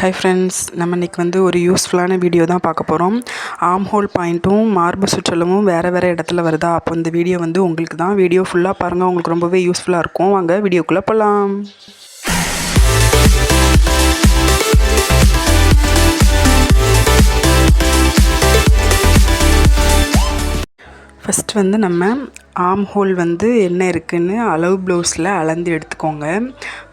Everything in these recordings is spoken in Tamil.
ஹை ஃப்ரெண்ட்ஸ் நம்ம இன்றைக்கி வந்து ஒரு யூஸ்ஃபுல்லான வீடியோ தான் பார்க்க போகிறோம் ஆம் ஹோல் பாயிண்ட்டும் மார்பு சுற்றலமும் வேறு வேறு இடத்துல வருதா? அப்போ இந்த வீடியோ வந்து உங்களுக்கு தான் வீடியோ ஃபுல்லாக பாருங்கள் உங்களுக்கு ரொம்பவே யூஸ்ஃபுல்லாக இருக்கும். வாங்க வீடியோக்குள்ளே போகலாம் ஃபஸ்ட் வந்து நம்ம ஆம் ஹோல் வந்து என்ன இருக்குதுன்னு அளவு ப்ளவுஸில் அளந்து எடுத்துக்கோங்க.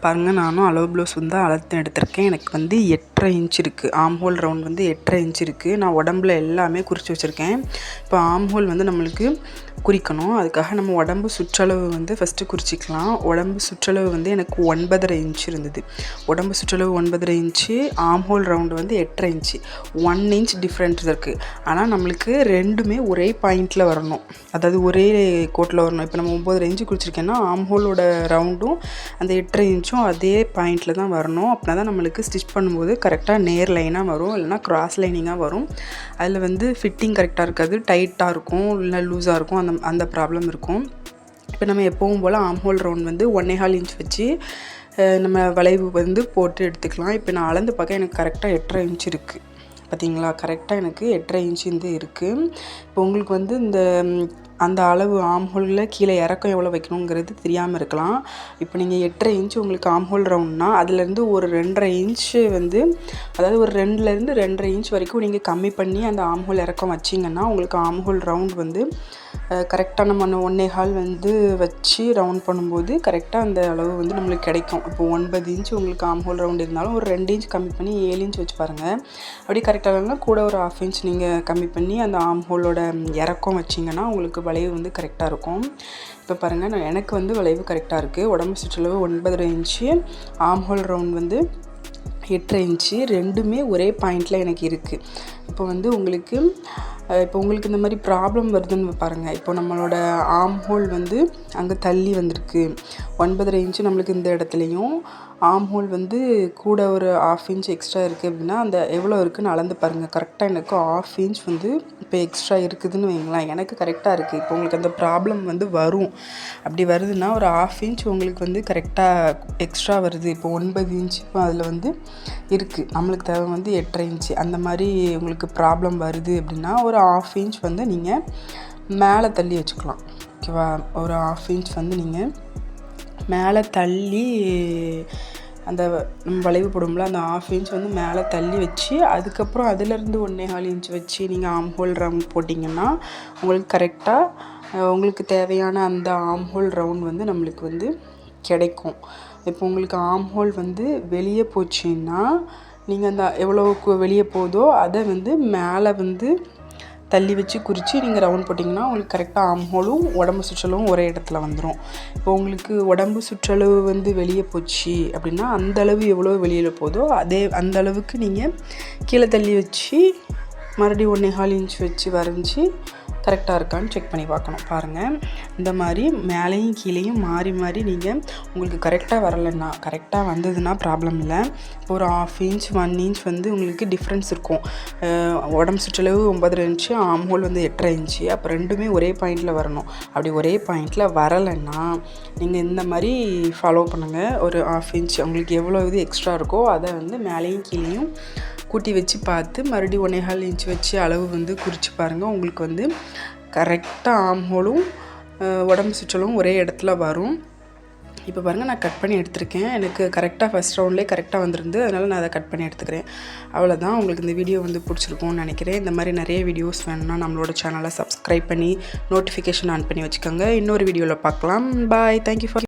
பாருங்கள் நானும் அளவு ப்ளவுஸ் வந்து அளந்து எடுத்திருக்கேன். எனக்கு வந்து எட்டரை இன்ச் இருக்குது ஆம் ஹோல் ரவுண்ட் வந்து எட்டரை இன்ச் இருக்குது நான் உடம்புல எல்லாமே குறித்து வச்சுருக்கேன். இப்போ ஆம் ஹோல் வந்து நம்மளுக்கு குறிக்கணும் அதுக்காக நம்ம உடம்பு சுற்றளவு வந்து ஃபஸ்ட்டு குறிச்சிக்கலாம். உடம்பு சுற்றளவு வந்து எனக்கு ஒன்பதரை இன்ச் இருந்தது. உடம்பு சுற்றளவு ஒன்பதரை இன்ச்சு ஆம் ஹோல் ரவுண்டு வந்து எட்டரை இன்ச்சு ஒன் இன்ச் டிஃப்ரெண்ட் இருக்குது ஆனால் நம்மளுக்கு ரெண்டுமே ஒரே பாயிண்டில் வரணும். அதாவது ஒரே கோட்டில் வரணும். இப்போ நம்ம ஒம்பது இன்ச்சு குறிச்சிருக்கேன்னா ஆம் ஹோலோட ரவுண்டும் அந்த எட்டரை இன்ச்சும் அதே பாயிண்டில் தான் வரணும். அப்படின்னா தான் நம்மளுக்கு ஸ்டிச் பண்ணும்போது கரெக்டாக நேர் லைனாக வரும். இல்லைனா கிராஸ் லைனிங்காக வரும். அதில் வந்து ஃபிட்டிங் கரெக்டாக இருக்காது. டைட்டாக இருக்கும். இல்லை லூஸாக இருக்கும். அந்த அந்த ப்ராப்ளம் இருக்கும். இப்போ நம்ம எப்போவும் போல் ஆம் ஹோல் ரவுண்ட் வந்து ஒன்னே ஹால் இன்ச் வச்சு நம்ம வளைவு வந்து போட்டு எடுத்துக்கலாம். இப்போ நான் அளந்து பார்க்க எனக்கு கரெக்டாக எட்டரை இன்ச் இருக்குது பார்த்தீங்களா கரெக்டாக எனக்கு எட்டரை இன்ச்சு வந்து இருக்குது இப்போ உங்களுக்கு வந்து இந்த அந்த அளவு ஆம்ஹோலில் கீழே இறக்கம் எவ்வளோ வைக்கணுங்கிறது தெரியாமல் இருக்கலாம். இப்போ நீங்கள் எட்டரை இன்ச்சு உங்களுக்கு ஆம்ஹோல் ரவுண்ட்னா அதுலேருந்து ஒரு ரெண்டரை இன்ச்சு வந்து அதாவது ஒரு ரெண்டுலேருந்து ரெண்டரை இன்ச் வரைக்கும் நீங்கள் கம்மி பண்ணி அந்த ஆம்ஹோல் இறக்கம் வச்சிங்கன்னா உங்களுக்கு ஆம்ஹோல் ரவுண்ட் வந்து கரெக்டாக நம்ம ஒன்றே வந்து வச்சு ரவுண்ட் பண்ணும்போது கரெக்டாக அந்த அளவு வந்து நம்மளுக்கு கிடைக்கும். இப்போ ஒன்பது இன்ச் உங்களுக்கு ஆம்ஹோல் ரவுண்ட் இருந்தாலும் ஒரு ரெண்டு இன்ச் கம்மி பண்ணி ஏழு இன்ச் வச்சு பாருங்கள் அப்படி கரெக்டாக இல்லைன்னா கூட ஒரு ஆஃப் இன்ச் நீங்கள் கம்மி பண்ணி அந்த ஆம்ஹோலோட இறக்கம் வச்சிங்கன்னா உங்களுக்கு வளைவு வந்து கரெக்டாக இருக்கும். இப்போ பாருங்கள் நான் எனக்கு வந்து வளைவு கரெக்டாக இருக்குது உடம்பு சுற்றளவு ஒன்பதரை இன்ச்சு ஆம் ஹோல் ரவுண்ட் வந்து எட்டரை இன்ச்சு ரெண்டுமே ஒரே பாயிண்டில் எனக்கு இருக்குது இப்போ வந்து உங்களுக்கு இப்போ உங்களுக்கு இந்த மாதிரி ப்ராப்ளம் வருதுன்னு பாருங்கள் இப்போ நம்மளோட ஆம் ஹோல் வந்து அங்கே தள்ளி வந்திருக்கு. ஒன்பதரை இன்ச்சு நம்மளுக்கு இந்த இடத்துலையும் ஆம் ஹோல் வந்து கூட ஒரு ஆஃப் இன்ச் எக்ஸ்ட்ரா இருக்குது அப்படின்னா அந்த எவ்வளோ இருக்குதுன்னு அளந்து பாருங்கள் கரெக்டாக எனக்கு ஆஃப் இன்ச் வந்து இப்போ எக்ஸ்ட்ரா இருக்குதுன்னு வைங்களேன். எனக்கு கரெக்டாக இருக்குது இப்போ உங்களுக்கு அந்த ப்ராப்ளம் வந்து வரும். அப்படி வருதுன்னா ஒரு ஆஃப் இன்ச் உங்களுக்கு வந்து கரெக்டாக எக்ஸ்ட்ரா வருது. இப்போ ஒன்பது இன்ச்சு இப்போ அதில் வந்து இருக்குது நம்மளுக்கு தேவை வந்து எட்டரை இன்ச்சு அந்த மாதிரி உங்களுக்கு ப்ராப்ளம் வருது அப்படின்னா ஒரு ஆஃப் இன்ச் வந்து நீங்கள் மேலே தள்ளி வச்சுக்கலாம். ஓகேவா ஒரு ஆஃப் இன்ச் வந்து நீங்கள் மேலே தள்ளி அந்த நம்ம வளைவு போடும்ல அந்த ஆஃப் இன்ச் வந்து மேலே தள்ளி வச்சு அதுக்கப்புறம் அதுலேருந்து ஒன்றே கால் இன்ச் வச்சு நீங்கள் ஆம் ஹோல் ரவுண்ட் போட்டிங்கன்னா உங்களுக்கு கரெக்டாக உங்களுக்கு தேவையான அந்த ஆம் ஹோல் ரவுண்ட் வந்து நம்மளுக்கு வந்து கிடைக்கும். இப்போ உங்களுக்கு ஆம் ஹோல் வந்து வெளியே போச்சுன்னா நீங்கள் அந்த எவ்வளோக்கு வெளியே போதோ அதை வந்து மேலே வந்து தள்ளி வச்சு குறித்து நீங்கள் ரவுண்ட் போட்டிங்கன்னா உங்களுக்கு கரெக்டாக ஆம்ஹோலும் உடம்பு சுற்றலும் ஒரே இடத்துல வந்துடும் இப்போ உங்களுக்கு உடம்பு சுற்றளவு வந்து வெளியே போச்சு அப்படின்னா அந்த அளவு எவ்வளோ வெளியில் போதோ அதே அந்த அளவுக்கு நீங்கள் கீழே தள்ளி வச்சு மறுபடியும் ஒன்றே கால் இன்ச் வச்சு வரைஞ்சி கரெக்டாக இருக்கான்னு செக் பண்ணி பார்க்கணும். பாருங்கள் இந்த மாதிரி மேலேயும் கீழேயும் மாறி மாறி நீங்கள் உங்களுக்கு கரெக்டாக வரலைன்னா கரெக்டாக வந்ததுன்னா ப்ராப்ளம் இல்லை. ஒரு ஆஃப் இன்ச் ஒன் இன்ச் வந்து உங்களுக்கு டிஃப்ரென்ஸ் இருக்கும். உடம்பு சுற்றளவு ஒன்பது இன்ச்சு ஆம் ஹோல் வந்து எட்டரை இன்ச்சு அப்போ ரெண்டுமே ஒரே பாயிண்டில் வரணும். அப்படி ஒரே பாயிண்டில் வரலைன்னா நீங்கள் இந்த மாதிரி ஃபாலோ பண்ணுங்கள் ஒரு ஆஃப் இன்ச் உங்களுக்கு எவ்வளோ இது எக்ஸ்ட்ரா இருக்கோ அதை வந்து மேலேயும் கீழேயும் கூட்டி வச்சு பார்த்து மறுபடியும் ஒன்றேகால் இன்ச் வச்சு அளவு வந்து குறித்து பாருங்கள் உங்களுக்கு வந்து கரெக்டாக ஆம் ஹோலும் உடம்பு சுற்றலும் ஒரே இடத்துல வரும். இப்போ பாருங்கள் நான் கட் பண்ணி எடுத்திருக்கேன். எனக்கு கரெக்டாக ஃபஸ்ட் ரவுண்ட்லேயே கரெக்டாக வந்திருந்து அதனால் நான் அதை கட் பண்ணி எடுத்துக்கிறேன். அவ்வளோதான் உங்களுக்கு இந்த வீடியோ வந்து பிடிச்சிருக்கும்னு நினைக்கிறேன். இந்த மாதிரி நிறைய வீடியோஸ் வேணும்னா நம்மளோட சேனலை சப்ஸ்கிரைப் பண்ணி நோட்டிஃபிகேஷன் ஆன் பண்ணி வச்சுக்கோங்க. இன்னொரு வீடியோவில் பார்க்கலாம். Bye thank you for